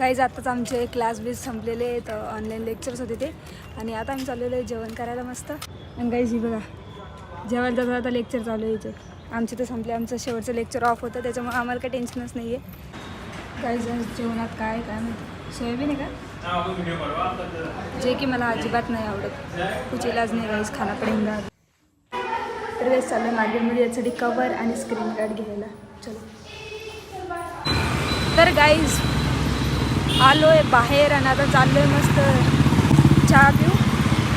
काहीच आत्ताच आमचे क्लास बीस संपलेले आहेत ऑनलाईन लेक्चर्स होते ते. आणि आता आम्ही चाललेलो आहे जेवण करायला मस्त. आणि काहीच ही बघा जेवायला जाता आता लेक्चर चालू आहे इथे. आमचे तर संपले आमचं शेवटचं लेक्चर ऑफ होतं त्याच्यामुळे आम्हाला काही टेन्शनच नाही आहे काही जण जेवणात काय काय माहिती? सोयाबीन आहे का? जे की मला अजिबात नाही आवडत. कुछ इलाज नाही राईस खाना पडेगा तर वेळेस चालू आहे मार्केटमध्ये यासाठी कवर आणि स्क्रीन गार्ड घ्यायला. चलो. तर गाईज आलो आहे बाहेर आणि आता चाललो आहे मस्त चहा पिऊ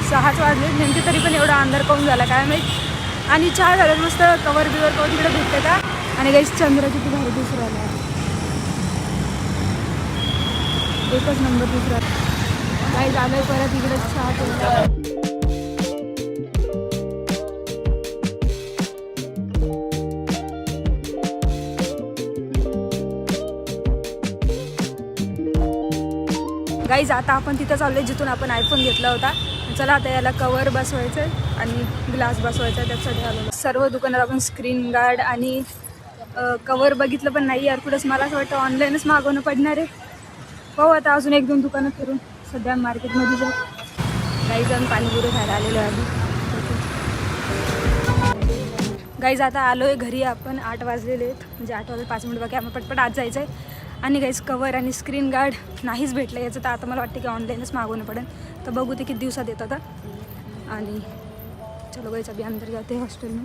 सहाच वाजले नेमके तरी पण एवढा अंधार काऊन झाला काय माहीत? आणि चहा झाल्यात मस्त कवर बिवर करून तिकडे भेटते का? आणि गाईस चंद्र किती भारी दिसू राहिला एकच नंबर दुसरा काही झालं परत इकडे चहा पिऊला गाईज आता आपण तिथं चाललो आहे जिथून आपण आयफोन घेतला होता. चला आता याला कवर बसवायचं आहे आणि ग्लास बसवायचा आहे त्याच्यासाठी आलो सर्व दुकानात आपण स्क्रीन गार्ड आणि कवर बघितलं पण नाही यार. कुठंच मला असं वाटतं ऑनलाईनच मागवणं पडणार आहे. पाहू आता अजून एक दोन दुकानं फिरून. सध्या मार्केटमध्ये जाऊ काही जण पाणीपुरी खायला आलेलो आहे गाईज आता आलो आहे घरी आपण आठ वाजलेले आहेत. म्हणजे आठ वाजले पाच मिनिट बाकी आम्हाला पटपट आज जायचं आहे आणि गाईज कवर आणि स्क्रीन गार्ड नाहीच भेटलं. याचं तर आता मला वाटतं की ऑनलाईनच मागवणं पडेल. तर बघू ते किती दिवसात येतं आता आणि चलो गाईज अभी अंदर जाते हॉस्टेल